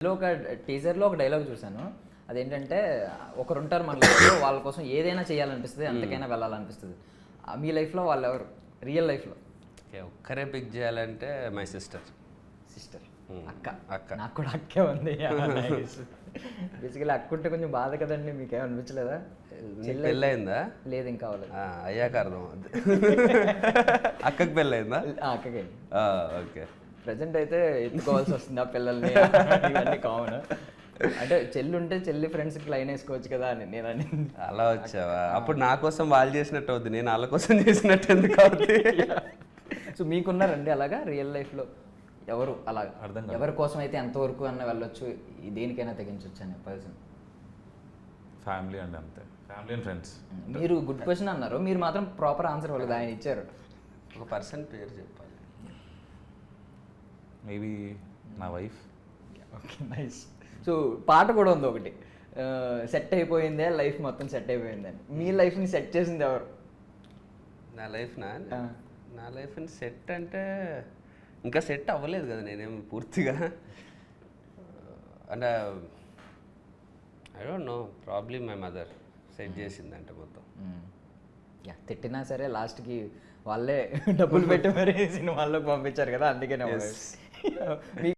లో ఒక టీజర్లో ఒక డైలాగ్ చూశాను. అదేంటంటే ఒకరు ఉంటారు మన లైఫ్లో వాళ్ళ కోసం ఏదైనా చేయాలనిపిస్తుంది ఎంతకైనా వెళ్ళాలనిపిస్తుంది. ఆ, మీ లైఫ్లో వాళ్ళు ఎవరు? రియల్ లైఫ్లో? ఒక్కరే పిక్ చేయాలంటే మై సిస్టర్ సిస్టర్ Hmm. అక్క. అక్క. నాకు కూడా అక్కే ఉంది. బేసికలీ అక్క ఉంటే కొంచెం బాధ కదండి మీకేం అనిపించలేదా? నీకు పెళ్ళయిందా? లేదు ఇంకా అవ్వలేదు. అయ్యాక అర్థం అక్కకి పెళ్ళయిందా? అక్కకే. ఓకే. ప్రజెంట్ అయితే ఎత్తుకోవాల్సి వస్తుంది ఆ పిల్లల్ని? ఇవన్నీ కామన్ అంటే చెల్లి ఉంటే చెల్లి ఫ్రెండ్స్కి లైన్ వేసుకోవచ్చు కదా అని నేను అని అలా వచ్చావా? అప్పుడు నా కోసం వాళ్ళు చేసినట్టు అవుద్ది నేను వాళ్ళ కోసం చేసినట్టు ఎందుకు అవుద్ది? సో మీకున్నారండి అలాగా? రియల్ లైఫ్లో ఎవరు అలా అర్థం ఎవరి కోసం అయితే ఎంతవరకు అన్న వెళ్ళొచ్చు దేనికైనా తెగించవచ్చు అనే పర్సన్ ఫ్యామిలీ అండి అంతే. ఫ్యామిలీ అండ్ ఫ్రెండ్స్ మీరు గుడ్ క్వశ్చన్ అన్నారు. మీరు మాత్రం ప్రాపర్ ఆన్సర్ వాళ్ళది ఆయన ఇచ్చారు. ఒక పర్సన్ పేరు చెప్పాలి. మేబీ నా వైఫ్ ఓకే నైస్ సో పాట కూడా ఉంది ఒకటి. సెట్ అయిపోయిందే లైఫ్ మొత్తం సెట్ అయిపోయిందని. మీ లైఫ్ని సెట్ చేసింది ఎవరు? నా లైఫ్ నా? ఆ. నా లైఫ్ సెట్ అంటే ఇంకా సెట్ అవ్వలేదు కదా నేనేం పూర్తిగా. అంటే I don't know probably my mother set చేసిందంటే మొత్తం. యా తిట్టినా సరే లాస్ట్కి వాళ్ళే డబ్బులు పెట్టి మరి సినిమాల్లోకి పంపించారు కదా అందుకే మీ